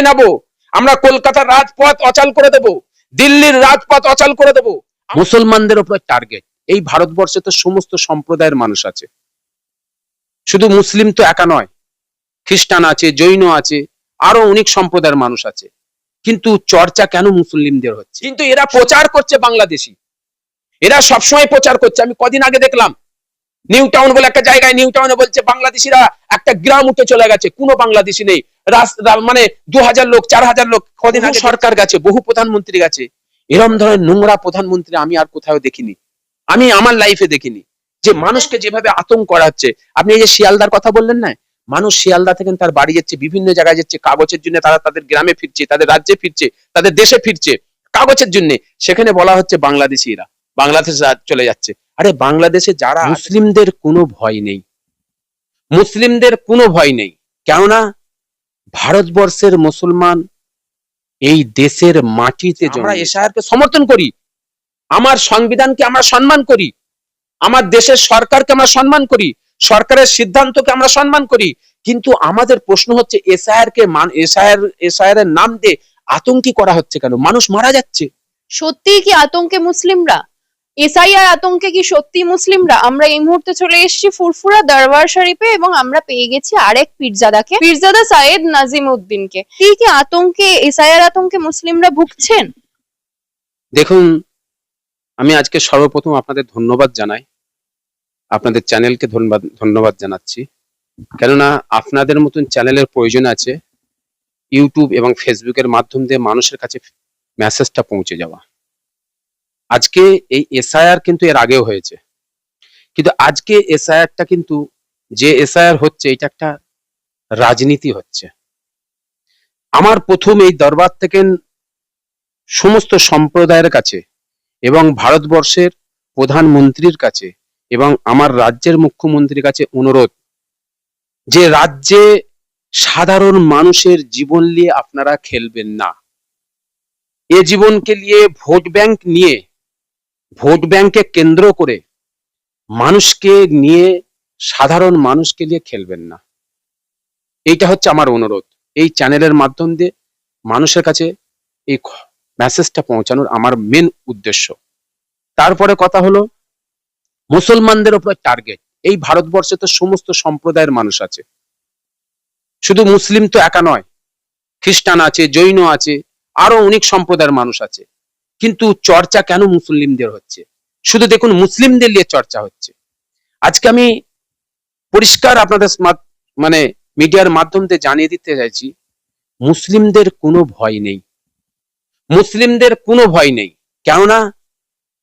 ক্ষমতায় নেব আমরা কলকাতার রাজপথ অচল করে দেব, দিল্লির রাজপথ অচল করে দেব। মুসলমানদের উপর টার্গেট এই ভারতবর্ষে তো সমস্ত সম্প্রদায়ের মানুষ আছে। শুধু মুসলিম তো একা নয়, খ্রিস্টান আছে, জৈন আছে, আরও অনেক সম্প্রদায়ের মানুষ আছে। কিন্তু চর্চা কেন মুসলিমদের হচ্ছে? কিন্তু এরা প্রচার করছে বাংলাদেশি। এরা সবসময় প্রচার করছে। আমি কদিন আগে দেখলাম নিউ টাউন বলে একটা জায়গায় নিউ টাউনে বলছে বাংলাদেশিরা একটা গ্রাম উঠে চলে গেছে কোনো বাংলাদেশি নেই। মানে দু হাজার লোক চার হাজার লোক কদিন আগে সরকার গেছে বহু প্রধানমন্ত্রী গেছে। এরম ধরনের নোংরা প্রধানমন্ত্রী আমি আর কোথাও দেখিনি। আমি আমার লাইফে দেখিনি। যে মানুষকে যেভাবে আতঙ্ক করা হচ্ছে আপনি এই যে শিয়ালদার কথা বললেন না? মানুষ শিয়ালদা থেকে তার বাড়ি যাচ্ছে বিভিন্ন জায়গায় যাচ্ছে কাগজের জন্য তারা তাদের গ্রামে ফিরছে তাদের রাজ্যে ফিরছে তাদের দেশে ফিরছে। কাগজের জন্য। সেখানে বলা হচ্ছে বাংলাদেশিরা বাংলাদেশ চলে যাচ্ছে। আরে বাংলাদেশে যারা মুসলিমদের কোনো ভয় নেই। মুসলিমদের কোনো ভয় নেই। কেননা ভারতবর্ষের মুসলমান এই দেশের মাটিতে আমরা এশায়ারকে সমর্থন করি। আমার সংবিধানকে আমরা সম্মান করি। আমার দেশের সরকারকে আমরা সম্মান করি। সরকারের সিদ্ধান্তকে আমরা সম্মান করি। কিন্তু আমাদের প্রশ্ন হচ্ছে এসআইআর কে এসআইআর এসআইআর এর নাম দিয়ে আতঙ্কি করা হচ্ছে কেন? মানুষ মারা যাচ্ছে। সত্যি কি আতঙ্কে মুসলিমরা? এসআইআর আতঙ্কে কি সত্যি মুসলিমরা? আমরা এই মুহূর্তে চলে এসেছি ফুরফুরা দরবার শরীফে এবং আমরা পেয়ে গেছি আরেক পীরজাদাকে, পীরজাদা সাইদ নাজিম উদ্দিনকে কি কি আতঙ্কে, এসআইআর আতঙ্কে মুসলিমরা ভুগছেন? দেখুন, আমি আজকে সর্বপ্রথম আপনাদের ধন্যবাদ জানাই। আপনাদের চ্যানেলকে ধন্যবাদ ধন্যবাদ জানাচ্ছি। কেননা আপনাদের মতন চ্যানেলের প্রয়োজন আছে, ইউটিউব এবং ফেসবুকের মাধ্যম দিয়ে মানুষের কাছে মেসেজটা পৌঁছে যাওয়া। আজকে এই এসআইআর কিন্তু এর আগেও হয়েছে। কিন্তু আজকে এসআইআরটা কিন্তু যে এসআইআর হচ্ছে, এটা একটা রাজনীতি হচ্ছে। আমার প্রথম এই দরবার থেকে সমস্ত সম্প্রদায়ের কাছে এবং ভারতবর্ষের প্রধানমন্ত্রীর কাছে এবং আমার রাজ্যের মুখ্যমন্ত্রীর কাছে অনুরোধ যে রাজ্যে সাধারণ মানুষের জীবন নিয়ে আপনারা খেলবেন না। এ জীবনকে নিয়ে ভোট ব্যাংক নিয়ে ভোট ব্যাংকে কেন্দ্র করে মানুষকে নিয়ে, সাধারণ মানুষকে নিয়ে খেলবেন না। এইটা হচ্ছে আমার অনুরোধ। এই চ্যানেলের মাধ্যম দিয়ে মানুষের কাছে এই মেসেজটা পৌঁছানোর আমার মেন উদ্দেশ্য। তারপরে কথা হলো, মুসলমানদের উপর টার্গেট এই ভারতবর্ষে তো সমস্ত সম্প্রদায়ের মানুষ আছে। শুধু মুসলিম তো একা নয়, খ্রিস্টান আছে, জৈন আছে, আরও অনেক সম্প্রদায়ের মানুষ আছে। কিন্তু চর্চা কেন মুসলিমদের হচ্ছে? শুধু দেখুন, মুসলিমদের নিয়ে চর্চা হচ্ছে। আজকে আমি পরিষ্কার আপনাদের মানে মিডিয়ার মাধ্যম জানিয়ে দিতে চাইছি, মুসলিমদের কোনো ভয় নেই। মুসলিমদের কোনো ভয় নেই। কেননা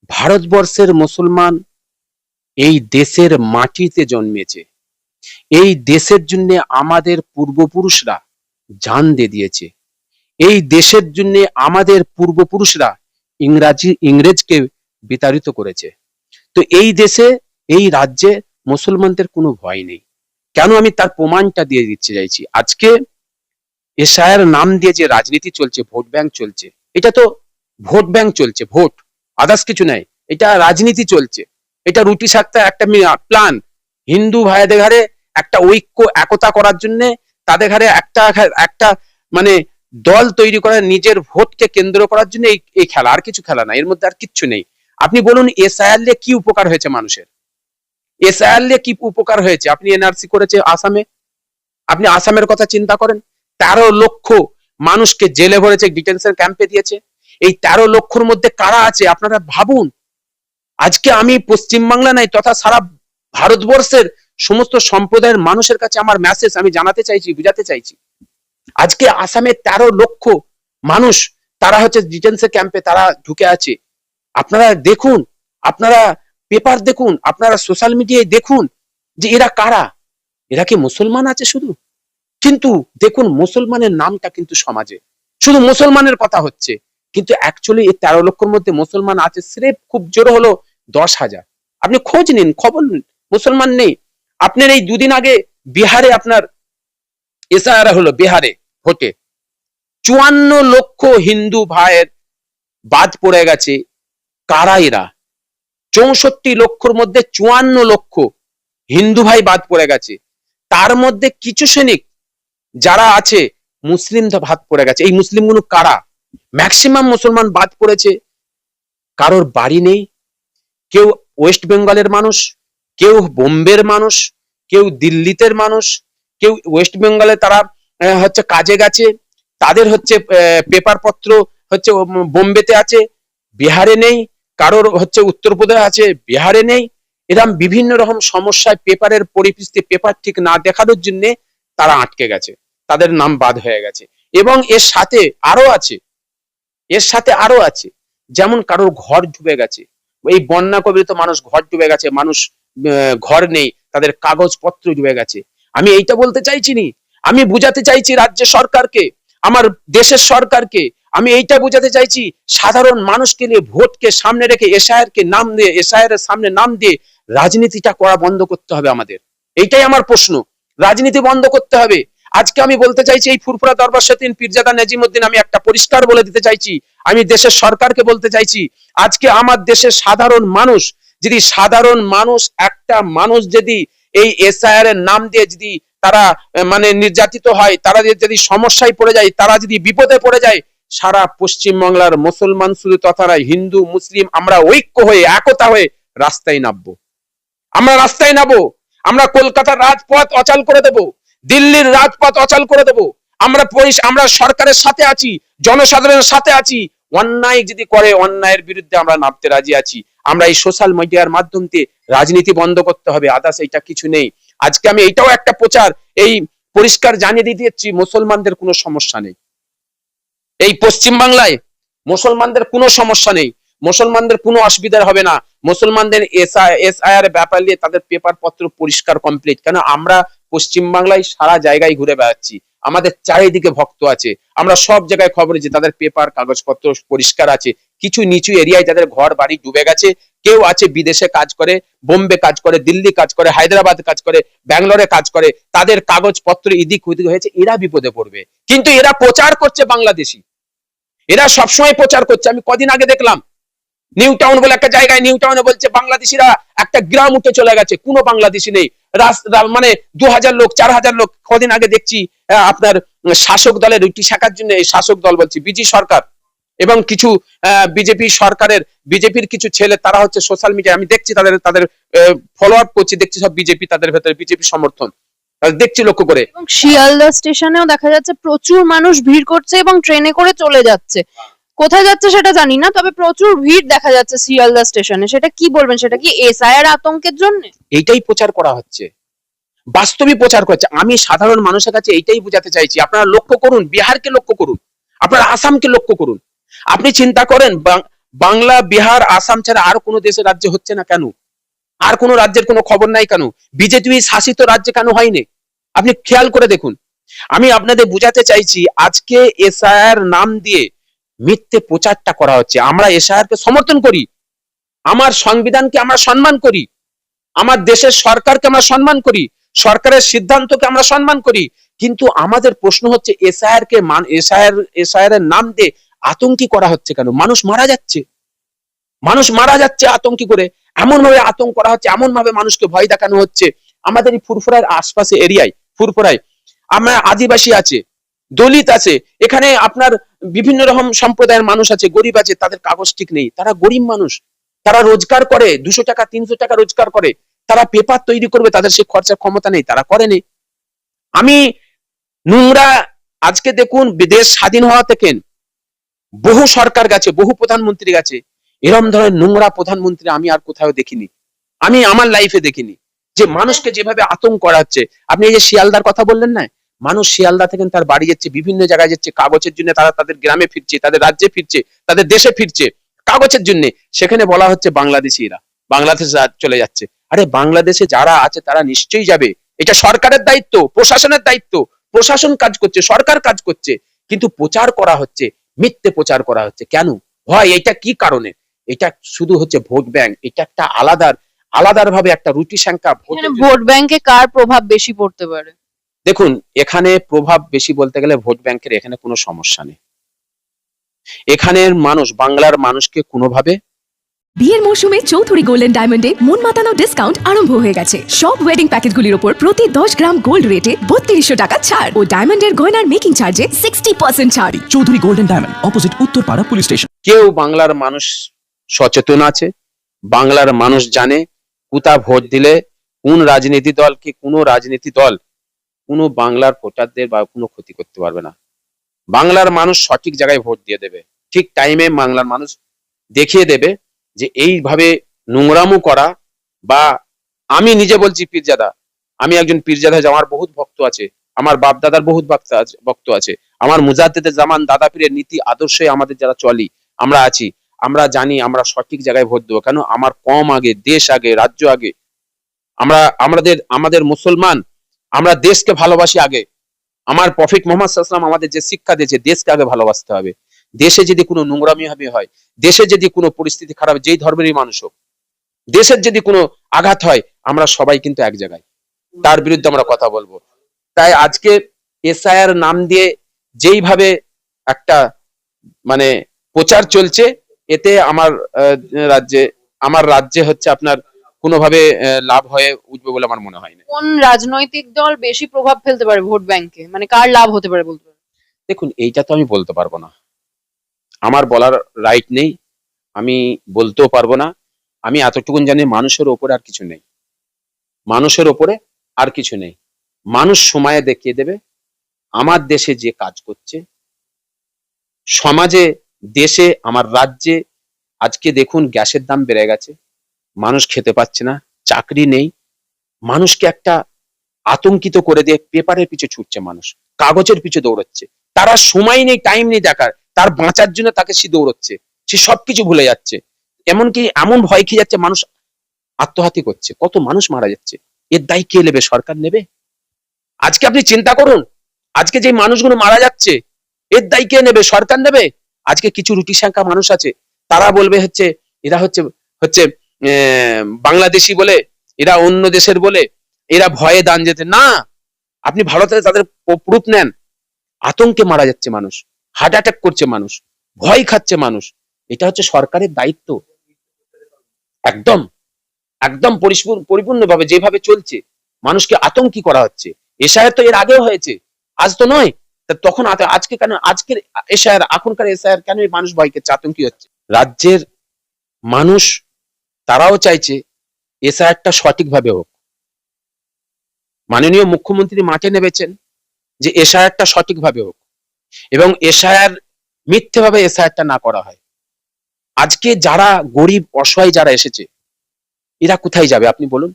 ভারতবর্ষের মুসলমান এই দেশের মাটিতে জন্মেছে। এই দেশের জন্য আমাদের পূর্বপুরুষরা জান দিয়ে দিয়েছে। এই দেশের জন্য আমাদের পূর্বপুরুষরা ইংরাজি, ইংরেজকে বিতাড়িত করেছে। তো এই দেশে, এই রাজ্যে মুসলমানদের কোনো ভয় নেই। কেন আমি তার প্রমাণটা দিয়ে দিচ্ছে চাইছি? আজকে এশায়ের নাম দিয়ে যে রাজনীতি চলছে, ভোট ব্যাংক চলছে, এটা তো ভোট ব্যাংক চলছে, ভোট আদার্স কিছু নাই, এটা রাজনীতি চলছে। এটা রুটি সাক্তা একটা প্ল্যান হিন্দু ভাইদের ঘরে একটা ঐক্য, একতা করার জন্য তাদের ঘরে একটা একটা মানে দল তৈরি করার নিজের ভোটকে কেন্দ্র করার জন্য এই খেলা, আর কিছু খেলা না, এর মধ্যে আর কিচ্ছু নেই। আপনি বলুন, এসআইআর নিয়ে কি উপকার হয়েছে মানুষের? এসআইআর নিয়ে কি উপকার হয়েছে? আপনি এনআরসি করেছে আসামে? আপনি আসামের কথা চিন্তা করেন? তেরো লক্ষ মানুষকে জেলে ভরেছে, ডিটেনশন ক্যাম্পে দিয়েছে। এই তেরো লক্ষর মধ্যে কারা আছে, আপনারা ভাবুন। আজকে আমি পশ্চিমবাংলা নাই, তথা সারা ভারতবর্ষের সমস্ত সম্প্রদায়ের মানুষের কাছে আমার মেসেজ আমি জানাতে চাইছি, বুঝাতে চাইছি। আজকে আসামে তেরো লক্ষ মানুষ, তারা হচ্ছে ডিটেনশন ক্যাম্পে তারা ঢুকে আছে। আপনারা দেখুন, আপনারা পেপার দেখুন, আপনারা সোশ্যাল মিডিয়ায় দেখুন যে এরা কারা। এরা কি মুসলমান আছে শুধু? কিন্তু দেখুন, মুসলমানের নামটা কিন্তু সমাজে। শুধু মুসলমানের কথা হচ্ছে, কিন্তু অ্যাকচুয়ালি এই তেরো লক্ষর মধ্যে মুসলমান আছে স্রেফ খুব জোর হলো দশ হাজার। আপনি খোঁজ নিন, খবর নিন, মুসলমান নেই। আপনার এই দুদিন আগে বিহারে আপনার এসআর হলো বিহারে ভোটে। চুয়ান্ন লক্ষ হিন্দু ভাইয়ের বাদ পড়ে গেছে কারা এরা চৌষট্টি লক্ষর মধ্যে চুয়ান্ন লক্ষ হিন্দু ভাই বাদ পড়ে গেছে। তার মধ্যে কিছু সৈনিক যারা আছে, মুসলিম ভাত পড়ে গেছে। এই মুসলিমগুলো কারা? ম্যাক্সিমাম মুসলমান বাদ পড়েছে। কারোর বাড়ি নেই। কেউ ওয়েস্ট বেঙ্গলের মানুষ, কেউ বোম্বের মানুষ, কেউ দিল্লিতের মানুষ কেউ ওয়েস্ট বেঙ্গলে তারা হচ্ছে কাজে গেছে, তাদের হচ্ছে পেপার পত্র হচ্ছে বোম্বেতে আছে, বিহারে নেই, কারোর হচ্ছে উত্তরপ্রদেশ আছে, বিহারে নেই এরকম বিভিন্ন রকম সমস্যায় পেপারের পরিস্থিতি পেপার ঠিক না দেখানোর জন্য তারা আটকে গেছে, তাদের নাম বাদ হয়ে গেছে, এবং এর সাথে আরও আছে, এর সাথে আরও আছে, যেমন কারোর ঘর ডুবে গেছে, এই বন্যা কবিত মানুষ ঘর ডুবে গেছে, মানুষ ঘর নেই, তাদের কাগজপত্র ডুবে গেছে আমি এইটা বলতে চাইছি নি। আমি বুঝাতে চাইছি রাজ্য সরকারকে, আমার দেশের সরকারকে। আমি এইটা বোঝাতে চাইছি, সাধারণ মানুষকে নিয়ে ভোটকে সামনে রেখে এসআইআর কে নাম দিয়ে এসআইআর সামনে নাম দিয়ে রাজনীতিটা করা বন্ধ করতে হবে আমাদের। এইটাই আমার প্রশ্ন। রাজনীতি বন্ধ করতে হবে। আজকে আমি বলতে চাইছি, এই ফুরফুরা দরবার সতীন পীরজাদা নেজিমুদ্দিন আমি একটা পরিষ্কার বলে দিতে চাইছি। আমি দেশের সরকারকে বলতে চাইছি, আজকে আমার দেশের সাধারণ মানুষ, যদি সাধারণ মানুষ, একটা মানুষ যদি এই এসআইআর এর নাম দিয়ে যদি তারা মানে নির্যাতিত হয়, তারা যদি- সমস্যায় পড়ে যায়, তারা যদি বিপদে পড়ে যায়, সারা পশ্চিম বাংলার মুসলমান শুধু তথা হিন্দু, মুসলিম, আমরা ঐক্য হয়ে, একতা হয়ে রাস্তায় নামবো। আমরা রাস্তায় নামবো। আমরা কলকাতার রাজপথ অচল করে দেব। দিল্লির রাজপথ অচল করে দেব। আমরা আমরা সরকারের সাথে আছি, জনসাধারণের সাথে আছি। অন্যায় যদি করে, অন্যায়ের বিরুদ্ধে আমরা নামতে রাজি আছি। আমরা এই সোশ্যাল মিডিয়ার মাধ্যম দিয়ে রাজনীতি বন্ধ করতে হবে, আদার্স এইটা কিছু নেই। আজকে আমি এইটাও একটা প্রচার, এই পরিষ্কার জানিয়ে দিয়ে যাচ্ছি মুসলমানদের কোনো সমস্যা নেই। এই পশ্চিম বাংলায় মুসলমানদের কোনো সমস্যা নেই। মুসলমানদের কোনো অসুবিধা হবে না। মুসলমানদের এসআইআর ব্যাপার নিয়ে তাদের পেপার পত্র পরিষ্কার কমপ্লিট কেন? আমরা পশ্চিম বাংলায় সারা জায়গায় ঘুরে বেড়াচ্ছি। আমাদের চারিদিকে ভক্ত আছে। আমরা সব জায়গায় খবর যে তাদের পেপার কাগজপত্র পরিষ্কার আছে। কিছু নিচু এরিয়ায় তাদের ঘর, বাড়ি ডুবে গেছে, কেউ আছে বিদেশে কাজ করে, বোম্বে কাজ করে, দিল্লি কাজ করে, হায়দ্রাবাদ কাজ করে, ব্যাঙ্গালোরে কাজ করে, তাদের কাগজপত্র ইদিক উদিক হয়েছে, এরা বিপদে পড়বে। কিন্তু এরা প্রচার করছে বাংলাদেশি। এরা সবসময় প্রচার করছে। আমি কদিন আগে দেখলাম, নিউ টাউন বলে একটা জায়গায়, নিউ টাউনে বলছে, বাংলাদেশিরা একটা গ্রাম উঠে চলে গেছে, কোনো বাংলাদেশি নেই। মানে দু হাজার লোক চার হাজার লোক, কদিন আগে দেখছি আপনার শাসক দলের রুটি শাখার জন্য শাসক দল বলছি বিজি সরকার। এবং কিছু বিজেপি সরকারের বিজেপির কিছু ছেলে তারা হচ্ছে সোশ্যাল মিডিয়া আমি দেখছি তাদের তাদের ফলো আপ করছি দেখছি সব বিজেপি তাদের ভেতরে বিজেপি সমর্থন। দেখছি লক্ষ্য করে। এবং শিয়ালদা স্টেশনেও দেখা যাচ্ছে প্রচুর মানুষ ভিড় করছে এবং ট্রেনে করে চলে যাচ্ছে। কোথায় যাচ্ছে সেটা জানি না তবে প্রচুর ভিড় দেখা যাচ্ছে শিয়ালদা স্টেশনে। সেটা কি বলবেন? সেটা কি এসআইআর আতঙ্কের জন্য? এইটাই প্রচার করা হচ্ছে। বাস্তবিক প্রচার করছে আমি সাধারণ মানুষের কাছে এইটাই বোঝাতে চাইছি। আপনারা লক্ষ্য করুন বিহারকে লক্ষ্য করুন আপনারা আসামকে লক্ষ্য করুন। আপনি চিন্তা করেন বাংলা, বিহার, আসাম ছাড়া আর কোনো দেশের রাজ্যে হচ্ছে না কেন? আর কোনো রাজ্যের কোনো খবর নাই কেন? বিজেপি শাসিত রাজ্যে কেন হয়নি? আপনি খেয়াল করে দেখুন। আমি আপনাদের বুঝাতে চাইছি, আজকে এসআইআর নাম দিয়ে মিথ্যে প্রচারটা করা হচ্ছে। আমরা এসআইআর কে সমর্থন করি। আমার সংবিধানকে আমরা সম্মান করি। আমার দেশের সরকারকে আমরা সম্মান করি। সরকারের সিদ্ধান্তকে আমরা সম্মান করি। কিন্তু আমাদের প্রশ্ন হচ্ছে এসআইআর কে মান, এসআইআর এসআইআর এর নাম দিয়ে আতঙ্কি করা হচ্ছে কেন? মানুষ মারা যাচ্ছে। মানুষ মারা যাচ্ছে আতঙ্কি করে। এমন ভাবে আতঙ্ক করা হচ্ছে এমন ভাবে মানুষকে ভয় দেখানো হচ্ছে। আমাদের এই ফুরফুরার আশপাশে এরিয়ায়, ফুরফুরায় আমরা আদিবাসী আছে, দলিত আছে। এখানে আপনার বিভিন্ন রকম সম্প্রদায়ের মানুষ আছে, গরিব আছে, তাদের কাগজ ঠিক নেই। তারা গরিব মানুষ। তারা রোজগার করে, দুশো টাকা, তিনশো টাকা রোজগার করে। তারা পেপার তৈরি করবে, তাদের সে খরচার ক্ষমতা নেই, তারা করেনি আমি নোংরা, আজকে দেখুন দেশ স্বাধীন হওয়া থেকে বহু সরকার গেছে, বহু প্রধানমন্ত্রী গেছে। এরম ধরনের নোংরা প্রধানমন্ত্রী আমি আর কোথাও দেখিনি। আমি আমার লাইফে দেখিনি। যে মানুষকে যেভাবে আতঙ্ক করা হচ্ছে আপনি এই যে শিয়ালদার কথা বললেন না? মানুষ শিয়ালদা থেকে তার বাড়ি যাচ্ছে, বিভিন্ন জায়গায় যাচ্ছে, কাগজের জন্য তারা তাদের গ্রামে ফিরছে, তাদের রাজ্যে ফিরছে, তাদের দেশে ফিরছে, কাগজের জন্য। সেখানে বলা হচ্ছে বাংলাদেশিরা, বাংলাদেশ চলে যাচ্ছে। আরে বাংলাদেশে যারা আছে, তারা নিশ্চয়ই যাবে। এটা সরকারের দায়িত্ব, প্রশাসনের দায়িত্ব। প্রশাসন কাজ করছে, সরকার কাজ করছে। কিন্তু প্রচার করা হচ্ছে মিথ্যে প্রচার করা হচ্ছে। কেন? হয় এটা কি কারণে? এটা শুধু হচ্ছে ভোট ব্যাংক এটা একটা আলাদা আলাদার ভাবে একটা রুটি সংখ্যা ভোট ব্যাংকে কার প্রভাব বেশি পড়তে পারে? দেখুন এখানে প্রভাব বেশি বলতে গেলে ভোট ব্যাংকের এখানে কোনো সমস্যা নেই। এখানের মানুষ বাংলার মানুষকে কোনোভাবে বিয়ের মৌসুমে চৌধুরী গোল্ডেন ডায়মন্ডে মন মাতানো ডিসকাউন্ট আরম্ভ হয়ে গেছে। সব ওয়েডিং প্যাকেজগুলির উপর প্রতি দশ গ্রাম গোল্ড রেটে বত্রিশশো টাকা ছাড়। ও ডায়মন্ডের গয়নার মেকিং চার্জে সিক্সটি পার্সেন্ট ছাড়। Chowdhury golden diamond opposite Uttarpara police station কেউ বাংলার মানুষ সচেতন আছে বাংলার মানুষ জানে কোথা ভোট দিলে কোন রাজনীতি দল কি কোনো রাজনীতি দল কোনো বাংলার ভোটারদের বা কোনো ক্ষতি করতে পারবে না। বাংলার মানুষ সঠিক জায়গায় ভোট দিয়ে দেবে ঠিক টাইমে বাংলার মানুষ দেখিয়ে দেবে যে এইভাবে নোংরামো করা বা আমি নিজে বলছি পীরজাদা, আমি একজন পীরজাদা আমার বহুত ভক্ত আছে, আমার বাপ দাদার বহুত ভক্ত আছে ভক্ত আছে, আমার মুজাদ্দেদের জামান দাদা পীরের নীতি আদর্শে আমাদের যারা চলি, আমরা আছি, আমরা জানি, আমরা সঠিক জায়গায় ভোট দেবো, কেন আমার কম আগে, দেশ আগে, রাজ্য আগে, আমরা, আমাদের আমাদের মুসলমান, আমরা দেশকে ভালোবাসি আগে, আমার প্রফিট মোহাম্মদ আমাদের যে শিক্ষা দিয়েছে, দেশকে আগে ভালোবাসতে হবে। দেশে যদি কোনো নোংরামি হবে হয় দেশে যদি কোনো পরিস্থিতি খারাপ যেই ধর্মেরই মানুষ হোক দেশের যদি কোনো আঘাত হয় আমরা সবাই কিন্তু এক জায়গায়। তার বিরুদ্ধে আমরা কথা বলব। তাই আজকে এসআইআর নাম দিয়ে যেইভাবে একটা মানে প্রচার চলছে এতে আমার রাজ্যে আমার রাজ্যে হচ্ছে আপনার কোনোভাবে আহ, লাভ হয়ে উঠবে বলে আমার মনে হয় না। কোন রাজনৈতিক দল বেশি প্রভাব ফেলতে পারে ভোট ব্যাংকে? মানে কার লাভ হতে পারে বলতে দেখুন এইটা তো আমি বলতে পারব না। আমার বলার রাইট নেই, আমি বলতেও পারব না, আমি এতটুকুন জানি মানুষের ওপরে আর কিছু নেই। মানুষের ওপরে আর কিছু নেই। মানুষ সময়ে দেখিয়ে দেবে, আমার দেশে যে কাজ করছে, সমাজে, দেশে, আমার রাজ্যে, আজকে দেখুন গ্যাসের দাম বেড়ে গেছে, মানুষ খেতে পাচ্ছে না, চাকরি নেই, মানুষকে একটা আতঙ্কিত করে দিয়ে পেপারের পিছে ছুটছে মানুষ, কাগজের পিছে দৌড়চ্ছে, তারা সময় নেই টাইম নেই দেখার। তার বাঁচার জন্য তাকে সে দৌড়চ্ছে। সে সবকিছু ভুলে যাচ্ছে। এমনকি এমন ভয় খেয়ে যাচ্ছে, মানুষ আত্মহাতি করছে। কত মানুষ মারা যাচ্ছে। এর দায় কে নেবে? সরকার নেবে? আজকে আপনি চিন্তা করুন, আজকে যে মানুষগুলো মারা যাচ্ছে, এর দায় কে নেবে? সরকার নেবে? আজকে কিছু রুটি সংখ্যা মানুষ আছে, তারা বলবে হচ্ছে, এরা হচ্ছে হচ্ছে বাংলাদেশি বলে, এরা অন্য দেশের বলে, এরা ভয়ে দান যেতে, না! আপনি ভারতে তাদের প্রুফ নেন। আতঙ্কে মারা যাচ্ছে মানুষ। হার্ট অ্যাটাক করছে মানুষ, ভয় খাচ্ছে মানুষ। এটা হচ্ছে সরকারের দায়িত্ব। একদম একদম পরিপূর্ণভাবে যেভাবে চলছে, মানুষকে আতঙ্কি করা হচ্ছে। এশায়ার তো এর আগেও হয়েছে, আজ তো নয়। তখন আজকে কেন আজকের এশায়ার এখনকার এশায়ার কেন মানুষ ভয়কে আতঙ্কি হচ্ছে? রাজ্যের মানুষ, তারাও চাইছে এশায়ারটা সঠিকভাবে হোক। মাননীয় মুখ্যমন্ত্রী মাঠে নেমেছেন যে এশায়ারটা সঠিকভাবে হোক। এবং এশায়ার মিথ্যেভাবে এসআইআরটা না করা হয়। আজকে যারা গরিব, অসহায় যারা এসেছে, এরা কোথায় যাবে আপনি বলুন?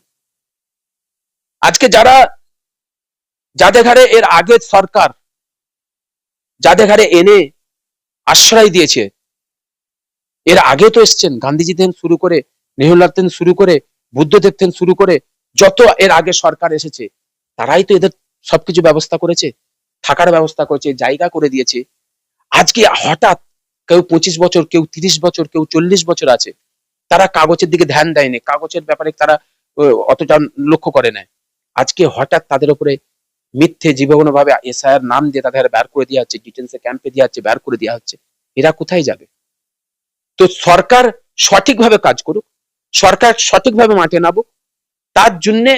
আজকে যারা, যাদের ঘরে এর আগের সরকার, যাদের ঘরে এনে আশ্রয় দিয়েছে, এর আগে তো এসছেন, গান্ধীজি থেকে শুরু করে, নেহরুলাল থেকে শুরু করে, বুদ্ধদেব থেকে শুরু করে, যত এর আগে সরকার এসেছে, তারাই তো এদের সবকিছু ব্যবস্থা করেছে। থাকার ব্যবস্থা করেছে, জায়গা করে দিয়েছে। আজকে হঠাৎ কেউ পঁচিশ বছর, কেউ তিরিশ বছর, কেউ চল্লিশ বছর আছে, তারা কাগজের দিকে ধ্যান দেয়নি। কাগজের ব্যাপারে তারা অতটা লক্ষ্য করে না আজকে হঠাৎ তাদের উপরে মিথ্যে জীবন ভাবে এসআইআর নাম দিয়ে তাদের বের করে দেওয়া হচ্ছে, ডিটেন্সে ক্যাম্পে দেওয়া হচ্ছে, বের করে দেওয়া হচ্ছে। এরা কোথায় যাবে? তো সরকার সঠিকভাবে কাজ করুক, সরকার সঠিকভাবে মাঠে নামুক, তার জন্যে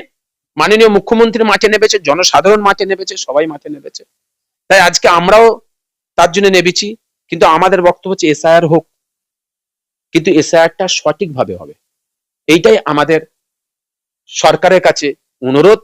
মাননীয় মুখ্যমন্ত্রী মাঠে নেমেছে, জনসাধারণ মাঠে নেমেছে, সবাই মাঠে নেমেছে। তাই আজকে আমরাও তার জন্য নেবেছি কিন্তু আমাদের বক্তব্য হচ্ছে এসআইআর হোক, কিন্তু এসআইআরটা সঠিকভাবে হবে। এইটাই আমাদের সরকারের কাছে অনুরোধ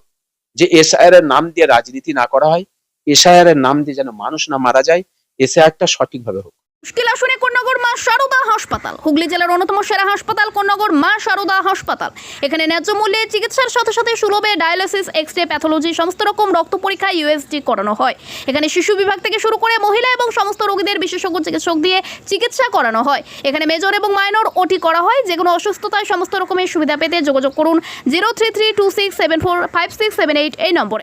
যে এসআইআর এর নাম দিয়ে রাজনীতি না করা হয়, এসআইআর এর নাম দিয়ে যেন মানুষ না মারা যায়, এসআইআরটা সঠিকভাবে হোক। মুশকিল আসনে কোন্নগর মা সারদা হাসপাতাল। হুগলি জেলার অন্যতম সেরা হাসপাতাল কোন্নগর মা সারদা হাসপাতাল। এখানে ন্যায্য মূল্যে চিকিৎসার সাথে সাথে সুলভে ডায়ালিসিস এক্স রে প্যাথোলজি সমস্ত রকম রক্ত পরীক্ষা ইউএসজি করানো হয়। এখানে শিশু বিভাগ থেকে শুরু করে মহিলা এবং সমস্ত রোগীদের বিশেষজ্ঞ চিকিৎসক দিয়ে চিকিৎসা করানো হয়। এখানে মেজর এবং মাইনর ওটি করা হয়। যে কোনো অসুস্থতায় সমস্ত রকমের সুবিধা পেতে যোগাযোগ করুন zero three three two six seven four five six seven eight এই নম্বরে।